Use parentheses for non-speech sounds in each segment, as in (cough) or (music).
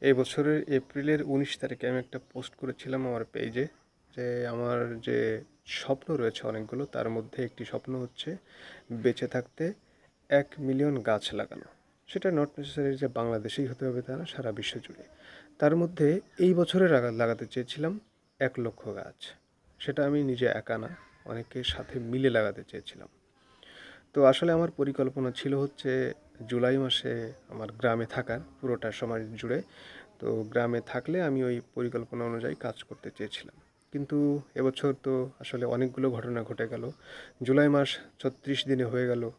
এই বছরের এপ্রিলের উনিশ তারিখে আমি একটা পোস্ট করেছিলাম আমার পেজে যে আমার যে স্বপ্ন রয়েছে অনেকগুলো, তার মধ্যে একটি স্বপ্ন হচ্ছে বেঁচে থাকতে এক মিলিয়ন গাছ লাগানো। সেটা নট নেসেসারি যে বাংলাদেশেই হতে হবে তা না, সারা বিশ্ব জুড়ে। তার মধ্যে এই বছরে লাগা- লাগাতে চেয়েছিলাম এক লক্ষ গাছ। সেটা আমি নিজে একা না, অনেকের সাথে মিলে লাগাতে চেয়েছিলাম। তো আসলে আমার পরিকল্পনা ছিল হচ্ছে জুলাই মাসে আমার গ্রামে থাকার পুরোটা সময় জুড়ে। তো গ্রামে থাকলে আমি ওই পরিকল্পনা অনুযায়ী কাজ করতে চেয়েছিলাম। কিন্তু এবছর তো আসলে অনেকগুলো ঘটনা ঘটে গেল। জুলাই মাস ছত্রিশ দিনে হয়ে গেল।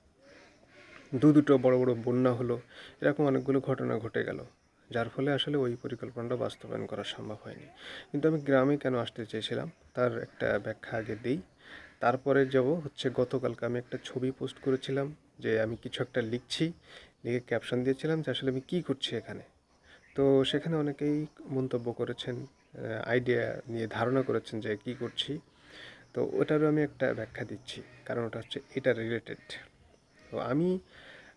দু দুটো বড় বড় বন্যা হলো। এরকম অনেকগুলো ঘটনা ঘটে গেল। যার ফলে আসলে ওই পরিকল্পনাটা বাস্তবায়ন করা সম্ভব হয়নি। কিন্তু আমি গ্রামে কেন আসতে চেয়েছিলাম, তার একটা ব্যাখ্যা আগে দিই। তারপরে যাব হচ্ছে, গতকালকে আমি একটা ছবি পোস্ট করেছিলাম যে আমি কিছু একটা লিখছি, লিখে ক্যাপশন দিয়েছিলাম যে আসলে আমি কী করছি এখানে। তো সেখানে অনেকেই মন্তব্য করেছেন আইডিয়া নিয়ে ধারণা করেছেন যে কী করছি। তো ওটারও আমি একটা ব্যাখ্যা দিচ্ছি, কারণ ওটা হচ্ছে এটা রিলেটেড তো আমি,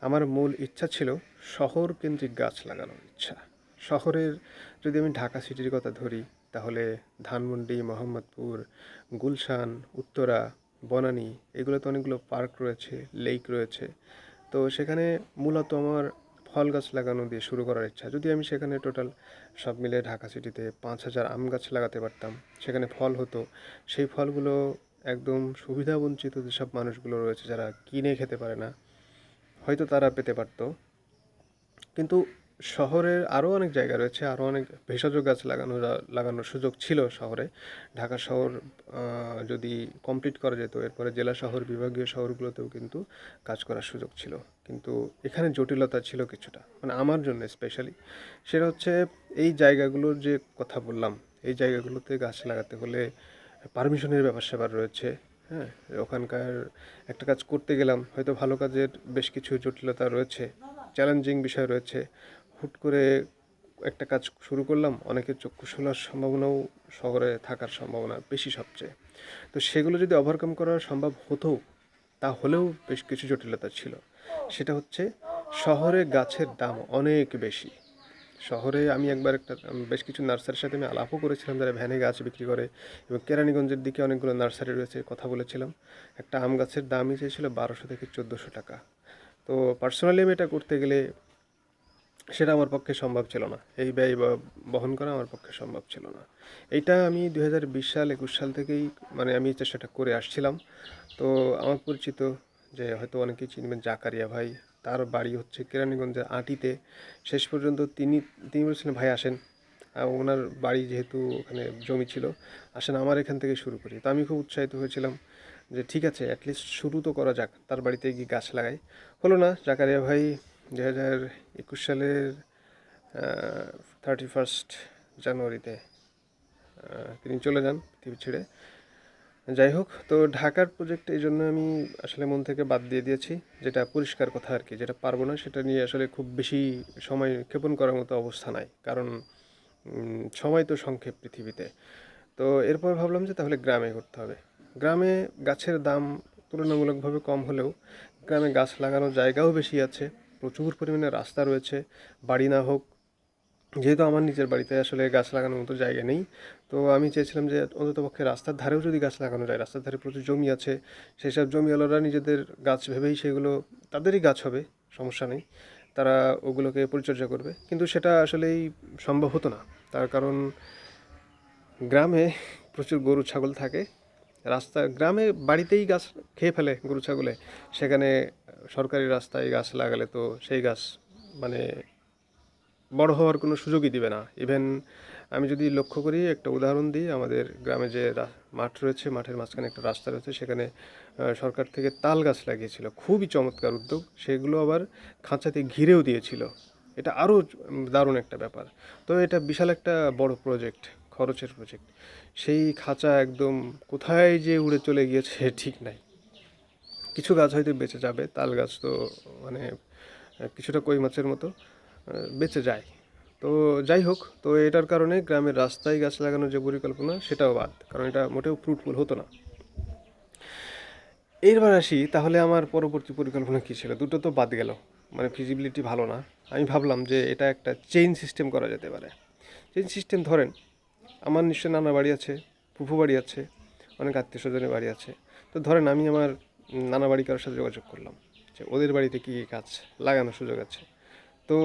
আমার মূল ইচ্ছা ছিল শহর কেন্দ্রিক গাছ লাগানোর ইচ্ছা। শহরের, যদি আমি ঢাকা সিটির কথা ধরি তাহলে ধানমন্ডি, মোহাম্মদপুর, গুলশান, উত্তরা, বনানী এগুলোতে অনেকগুলো পার্ক রয়েছে, লেক রয়েছে। তো সেখানে মূলত আমার ফল গাছ লাগানো দিয়ে শুরু করার ইচ্ছা। যদি আমি সেখানে টোটাল সব মিলে ঢাকা সিটিতে পাঁচ হাজার আম গাছ লাগাতে পারতাম, সেখানে ফল হতো, সেই ফলগুলো একদম সুবিধাবঞ্চিত যেসব মানুষগুলো রয়েছে, যারা কিনে খেতে পারে না, হয়তো তারা পেতে পারতো। কিন্তু শহরের আরও অনেক জায়গা রয়েছে আরও অনেক ভেষজ গাছ লাগানো, লাগানোর সুযোগ ছিল শহরে। ঢাকা শহর যদি কমপ্লিট করা যেত, এরপরে জেলা শহর, বিভাগীয় শহরগুলোতেও কিন্তু কাজ করার সুযোগ ছিল। কিন্তু এখানে জটিলতা ছিল কিছুটা মানে আমার জন্য স্পেশালি সেটা হচ্ছে এই জায়গাগুলোর যে কথা বললাম, এই জায়গাগুলোতে গাছ লাগাতে হলে পারমিশনের ব্যাপার স্যাপার রয়েছে হ্যাঁ? ওখানকার একটা কাজ করতে গেলাম, হয়তো ভালো কাজের বেশ কিছু জটিলতা রয়েছে চ্যালেঞ্জিং বিষয় রয়েছে হুট করে একটা কাজ শুরু করলাম, অনেকের চক্ষু শোলার সম্ভাবনাও শহরে থাকার সম্ভাবনা বেশি সবচেয়ে। তো সেগুলো যদি ওভারকাম করা সম্ভব হতো, তাহলেও বেশ কিছু জটিলতা ছিল। সেটা হচ্ছে শহরে গাছের দাম অনেক বেশি। শহরে আমি একবার একটা বেশ কিছু নার্সারির সাথে আমি আলাপও করেছিলাম, যারা ভ্যানে গাছ বিক্রি করে এবং কেরানীগঞ্জের দিকে অনেকগুলো নার্সারি রয়েছে কথা বলেছিলাম। একটা আম গাছের দামই চেয়েছিল বারোশো থেকে চোদ্দোশো টাকা। তো পার্সোনালি আমি এটা করতে গেলে সেটা আমার পক্ষে সম্ভব ছিল না। এই ব্যয় বহন করা আমার পক্ষে সম্ভব ছিল না। এইটা আমি দু বিশ সাল, একুশ সাল থেকেই মানে আমি চেষ্টাটা করে আসছিলাম। তো আমার পরিচিত যে হয়তো অনেকেই চিনবেন জাকারিয়া ভাই, তার বাড়ি হচ্ছে কেরানীগঞ্জের আটিতে। শেষ পর্যন্ত তিনি তিনি বলেছিলেন, ভাই, আসেন। ওনার বাড়ি যেহেতু ওখানে জমি ছিল, আসেন আমার এখান থেকে শুরু করি। তো আমি খুব উৎসাহিত হয়েছিলাম যে ঠিক আছে অ্যাটলিস্ট শুরু তো করা যাক। তার বাড়িতে গিয়ে গাছ লাগাই। হলো না, জাকারিয়া ভাই দু হাজার একুশ সালের থার্টি ফার্স্ট জানুয়ারিতে তিনি চলে যান পৃথিবী ছেড়ে। যাই হোক, তো ঢাকার প্রজেক্ট এই জন্য আমি আসলে মন থেকে বাদ দিয়ে দিয়েছি, যেটা পরিষ্কার কথা আর কি, যেটা পারব না, সেটা নিয়ে আসলে খুব বেশি সময় ক্ষেপণ করার মতো অবস্থা নাই, কারণ সময় তো সংক্ষেপ পৃথিবীতে। তো এরপর ভাবলাম যে তাহলে গ্রামে করতে হবে। গ্রামে গাছের দাম তুলনামূলকভাবে কম হলেও গ্রামে গাছ লাগানোর জায়গাও বেশি আছে প্রচুর পরিমাণে রাস্তা রয়েছে। বাড়ি না হোক, যেহেতু আমার নিজের বাড়িতে আসলে গাছ লাগানোর মতো জায়গা নেই, তো আমি চেয়েছিলাম যে অন্তত পক্ষে রাস্তার ধারেও যদি গাছ লাগানো যায়, রাস্তার ধারে প্রচুর জমি আছে সেই সব জমিওয়ালারা নিজেদের গাছ ভেবেই সেগুলো, তাদেরই গাছ হবে, সমস্যা নেই, তারা ওগুলোকে পরিচর্যা করবে। কিন্তু সেটা আসলেই সম্ভব হতো না, তার কারণ গ্রামে প্রচুর গরু, ছাগল থাকে রাস্তা, গ্রামে বাড়িতেই গাছ খেয়ে ফেলে গরু, ছাগলে। সেখানে সরকারি রাস্তায় গাছ লাগালে তো সেই গাছ মানে বড় হওয়ার কোনো সুযোগই দিবে না। ইভেন আমি যদি লক্ষ্য করি, একটা উদাহরণ দিই, আমাদের গ্রামে যে মাঠ রয়েছে, মাঠের মাঝখানে একটা রাস্তা রয়েছে, সেখানে সরকার থেকে তাল গাছ লাগিয়েছিল। খুবই চমৎকার উদ্যোগ। সেগুলো আবার খাঁচাতে ঘিরেও দিয়েছিল। এটা আরও দারুণ একটা ব্যাপার। তো এটা বিশাল একটা বড় প্রজেক্ট খরচের প্রজেক্ট সেই খাঁচা একদম কোথায় যে উড়ে চলে গিয়েছে (laughs) ঠিক নাই। কিছু গাছ হয়তো বেঁচে যাবে, তাল গাছ তো মানে কিছুটা কই মাছের মতো বেঁচে যায়। তো যাই হোক, তো এটার কারণে গ্রামের রাস্তায় গাছ লাগানোর যে পরিকল্পনা, সেটাও বাদ, কারণ এটা মোটেও ফ্রুটফুল হতো না। এইবার আসি, তাহলে আমার পরবর্তী পরিকল্পনা কী ছিল? দুটো তো বাদ গেল মানে ফিজিবিলিটি ভালো না। আমি ভাবলাম যে এটা একটা চেইন সিস্টেম করা যেতে পারে। চেইন সিস্টেম ধরেন আমার নিশ্চয় নানা বাড়ি আছে, ফুফু বাড়ি আছে, অনেক আত্মীয় স্বজনের বাড়ি আছে। তো ধরেন আমি আমার নানা বাড়ি কারোর সাথে যোগাযোগ করলাম, যে ওদের বাড়িতে কী কী গাছ লাগানোর সুযোগ আছে। তো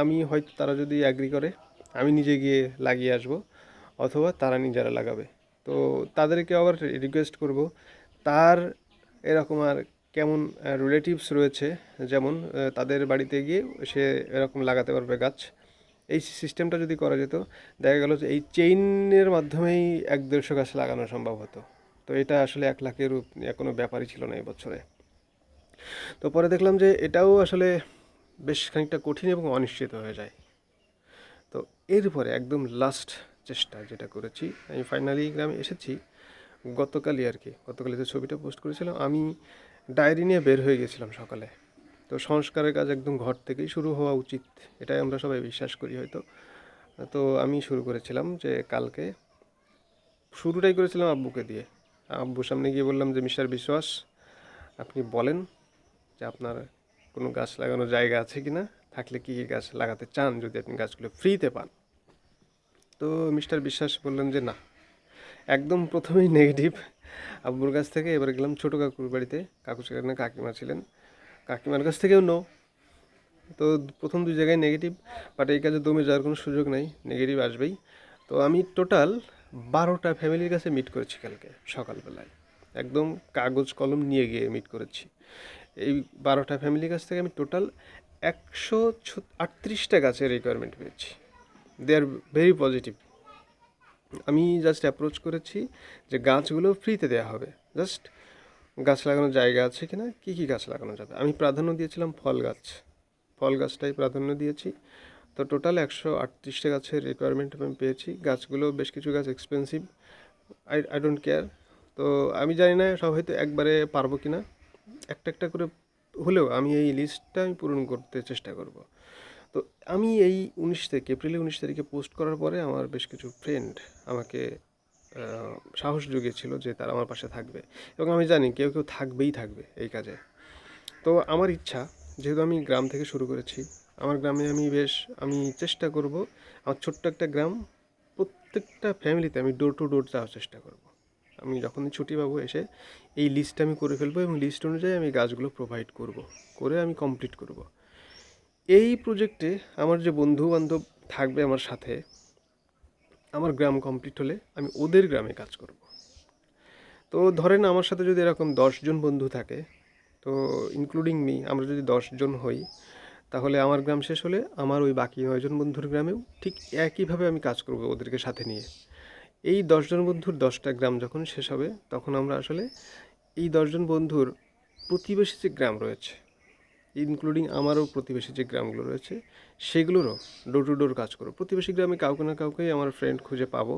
আমি হয়তো তারা যদি অ্যাগ্রি করে, আমি নিজে গিয়ে লাগিয়ে আসব, অথবা তারা নিজেরা লাগাবে। তো তাদেরকে আবার রিকোয়েস্ট করব, তার এরকম আর কেমন রিলেটিভস রয়েছে, যেমন তাদের বাড়িতে গিয়ে সে এরকম লাগাতে পারবে গাছ। এই সিস্টেমটা যদি করা যেত, দেখা গেল যে এই চেইনের মাধ্যমেই এক দেড়শো গাছ লাগানো সম্ভব হতো। তো এটা আসলে এক লাখের কোনো ব্যাপারই ছিল না এই বছরে। তো পরে দেখলাম যে এটাও আসলে বেশ খানিকটা কঠিন এবং অনিশ্চিত হয়ে যায়। তো এরপরে একদম লাস্ট চেষ্টা যেটা করেছি, আমি ফাইনালি গ্রামে এসেছি। গতকালই আর কি, গতকালই যে ছবিটা পোস্ট করেছিলাম। আমি ডায়েরি নিয়ে বের হয়ে গেছিলাম সকালে। তো সংস্কারের কাজ একদম ঘর থেকেই শুরু হওয়া উচিত, এটাই আমরা সবাই বিশ্বাস করি হয়তো। তো আমি শুরু করেছিলাম যে কালকে, শুরুটাই করেছিলাম আব্বুকে দিয়ে। আব্বুর সামনে গিয়ে বললাম যে, মিস্টার বিশ্বাস, আপনি বলেন যে আপনার কোনো গাছ লাগানোর জায়গা আছে কি না থাকলে কী কী গাছ লাগাতে চান যদি আপনি গাছগুলো ফ্রিতে পান? তো মিস্টার বিশ্বাস বললেন যে, না। একদম প্রথমেই নেগেটিভ আব্বুর কাছ থেকে এবার গেলাম ছোটো কাকুর বাড়িতে। কাকু সেখানে কাকিমা ছিলেন। কাকিমার কাছ থেকেও নো তো প্রথম দুই জায়গায় নেগেটিভ বাট এই কাজে দমে যাওয়ার কোনো সুযোগ নাই নেগেটিভ আসবেই। তো আমি টোটাল বারোটা ফ্যামিলির কাছে মিট করেছি কালকে, সকালবেলায়। একদম কাগজ কলম নিয়ে গিয়ে মিট করেছি। এই বারোটা ফ্যামিলির কাছ থেকে আমি টোটাল একশো আটত্রিশটা গাছের রিকোয়ারমেন্ট পেয়েছি। দে আর ভেরি পজিটিভ আমি জাস্ট অ্যাপ্রোচ করেছি যে গাছগুলো ফ্রিতে দেওয়া হবে। জাস্ট গাছ লাগানোর জায়গা আছে কি না কী কী গাছ লাগানো যাবে? আমি প্রাধান্য দিয়েছিলাম ফল গাছ। ফল গাছটাই প্রাধান্য দিয়েছি। তো টোটাল একশো আটত্রিশটা গাছের রিকোয়ারমেন্ট আমি পেয়েছি। গাছগুলো বেশ কিছু গাছ expensive I I don't care তো আমি জানি না সব হয়তো একবারে পারব কি না একটা একটা করে হলেও আমি এই লিস্টটা আমি পূরণ করতে চেষ্টা করব। তো আমি এই উনিশ থেকে এপ্রিলে উনিশ তারিখে পোস্ট করার পরে আমার বেশ কিছু ফ্রেন্ড আমাকে সাহস জুগিয়েছিল যে তারা আমার পাশে থাকবে। এবং আমি জানি কেউ কেউ থাকবেই থাকবে এই কাজে। তো আমার ইচ্ছা, যেহেতু আমি গ্রাম থেকে শুরু করেছি, আমার গ্রামে আমি বেশ, আমি চেষ্টা করব, আমার ছোট্ট একটা গ্রাম, প্রত্যেকটা ফ্যামিলিতে আমি ডোর টু ডোর যাওয়ার চেষ্টা করব। আমি যখনই ছুটি পাবো এসে এই লিস্টটা আমি করে ফেলব এবং লিস্ট অনুযায়ী আমি গাছগুলো প্রোভাইড করব, করে আমি কমপ্লিট করব। এই প্রজেক্টে আমার যে বন্ধু বান্ধব থাকবে আমার সাথে আমার গ্রাম কমপ্লিট হলে আমি ওদের গ্রামে কাজ করব। তো ধরেন আমার সাথে যদি এরকম দশজন বন্ধু থাকে, তো ইনক্লুডিং মি আমরা যদি দশজন হই, তাহলে আমার গ্রাম শেষ হলে আমার ওই বাকি নয়জন বন্ধুর গ্রামেও ঠিক একইভাবে আমি কাজ করব ওদেরকে সাথে নিয়ে। এই দশজন বন্ধুর দশটা গ্রাম যখন শেষ হবে, তখন আমরা আসলে এই দশজন বন্ধুর প্রতিবেশী যে গ্রাম রয়েছে ইনক্লুডিং আমারও প্রতিবেশী যে গ্রামগুলো রয়েছে, সেগুলোরও ডোর টু ডোর কাজ করব প্রতিবেশী গ্রামে কাউকে না কাউকেই আমার ফ্রেন্ড খুঁজে পাবো।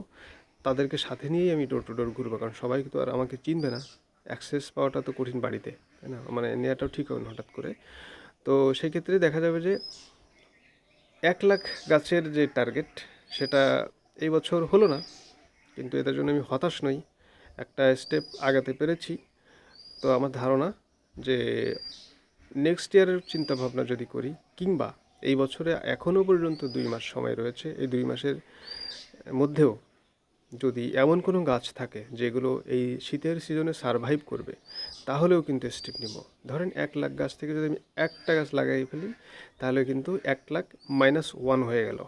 তাদেরকে সাথে নিয়েই আমি ডোর টু ডোর ঘুরবো, কারণ সবাই তো আর আমাকে চিনবে না। অ্যাক্সেস পাওয়াটা তো কঠিন বাড়িতে, তাই না? মানে নেওয়াটাও ঠিক হবে হঠাৎ করে। তো সেই ক্ষেত্রে দেখা যাবে যে এক লাখ গাছের যে টার্গেট সেটা এই বছর হলো না, কিন্তু এটার জন্য আমি হতাশ নই। একটা স্টেপ আগাতে পেরেছি। তো আমার ধারণা যে নেক্সট ইয়ারের চিন্তা ভাবনা যদি করি, কিংবা এই বছরে এখনও পর্যন্ত দুই মাস সময় রয়েছে, এই দুই মাসের মধ্যেও যদি এমন কোনো গাছ থাকে যেগুলো এই শীতের সিজনে সারভাইভ করবে, তাহলেও কিন্তু স্টেপ নিব। ধরেন এক লাখ গাছ থেকে যদি আমি একটা গাছ লাগাই ফেলি, তাহলে কিন্তু এক লাখ মাইনাস ওয়ান হয়ে গেল।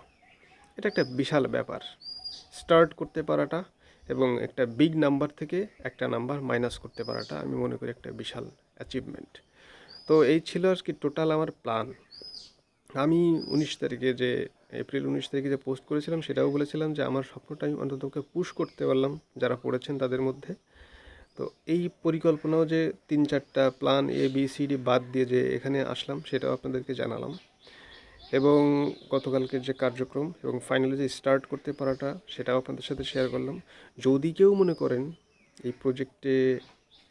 এটা একটা বিশাল ব্যাপার। স্টার্ট করতে পারাটা এবং একটা বিগ নাম্বার থেকে একটা নাম্বার মাইনাস করতে পারাটা আমি মনে করি একটা বিশাল অ্যাচিভমেন্ট তো এই ছিল আর কি টোটাল আমার প্ল্যান আমি উনিশ তারিখে যে এপ্রিল উনিশ তারিখে যে পোস্ট করেছিলাম সেটাও বলেছিলাম যে আমার স্বপ্নটা আমি অন্ততকে পুশ করতে পারলাম যারা পড়েছেন তাদের মধ্যে। তো এই পরিকল্পনাও যে তিন চারটা plan A B C D বাদ দিয়ে যে এখানে আসলাম সেটাও আপনাদেরকে জানালাম। এবং গতকালকের যে কার্যক্রম এবং ফাইনালি যে স্টার্ট করতে পারাটা সেটাও আপনাদের সাথে শেয়ার করলাম। যদি কেউ মনে করেন এই প্রজেক্টে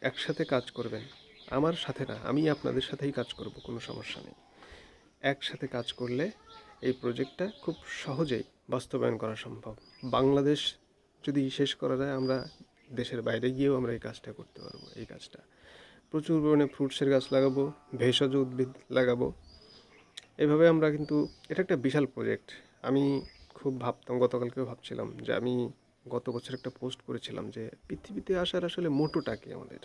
একসাথে কাজ করবেন আমার সাথে না, আমি আপনাদের সাথেই কাজ করব, কোনো সমস্যা নেই। একসাথে কাজ করলে এই প্রজেক্টটা খুব সহজেই বাস্তবায়ন করা সম্ভব। বাংলাদেশ যদি শেষ করা যায়, আমরা দেশের বাইরে গিয়েও আমরা এই কাজটা করতে পারব, এই কাজটা। প্রচুর পরিমাণে ফ্রুটসের গাছ লাগাবো, ভেষজ উদ্ভিদ লাগাবো। এইভাবে আমরা কিন্তু, এটা একটা বিশাল প্রজেক্ট। আমি খুব ভাবতাম, গতকালকেও ভাবছিলাম যে আমি গত বছর একটা পোস্ট করেছিলাম যে পৃথিবীতে আসার আসলে মোটোটা কি আমাদের?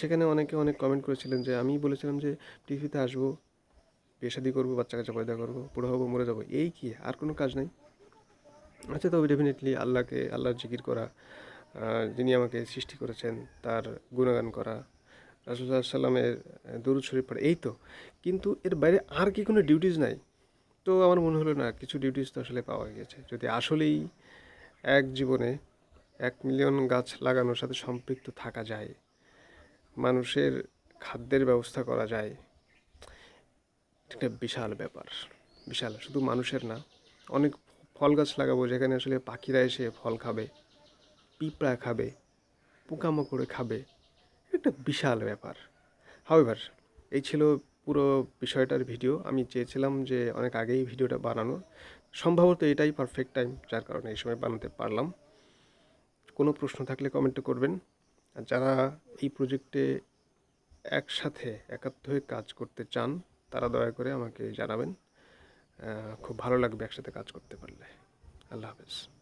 সেখানে অনেকে অনেক কমেন্ট করেছিলেন যে আমি বলেছিলাম যে পৃথিবীতে আসব পেশাদি শাদি করব, বাচ্চা কাচ্চা পয়দা করব, বুড়ো হব, মরে যাব, এই কি? আর কোনো কাজ নাই? আচ্ছা তবে ডেফিনেটলি আল্লাহকে, আল্লাহর জিকির করা যিনি আমাকে সৃষ্টি করেছেন, তার গুণগান করা রাসুল্লাহ সাল্লামের দরুদ শরীফ পড়া, এই তো। কিন্তু এর বাইরে আর কি কোনো ডিউটিস নাই? তো আমার মনে হলো না, কিছু ডিউটিস তো আসলে পাওয়া গেছে যদি আসলেই এক জীবনে এক মিলিয়ন গাছ লাগানোর সাথে সম্পৃক্ত থাকা যায়। মানুষের খাদ্যের ব্যবস্থা করা যায়। একটা বিশাল ব্যাপার, বিশাল। শুধু মানুষের না, অনেক ফল গাছ লাগাবো যেখানে আসলে পাখিরা এসে ফল খাবে, পিঁপড়া খাবে, পোকামাকড়ে খাবে। একটা বিশাল ব্যাপার। হাউএভার এই ছিল পুরো বিষয়টার ভিডিও। আমি চেয়েছিলাম যে অনেক আগেই ভিডিওটা বানানোর সম্ভবত এটাই পারফেক্ট টাইম যার কারণে এই সময় বানাতে পারলাম। কোনো প্রশ্ন থাকলে কমেন্টে করবেন। আর যারা এই প্রজেক্টে একসাথে একাত্ম হয়ে কাজ করতে চান, তারা দয়া করে আমাকে জানাবেন। খুব ভালো লাগবে একসাথে কাজ করতে পারলে। আল্লাহ হাফেজ।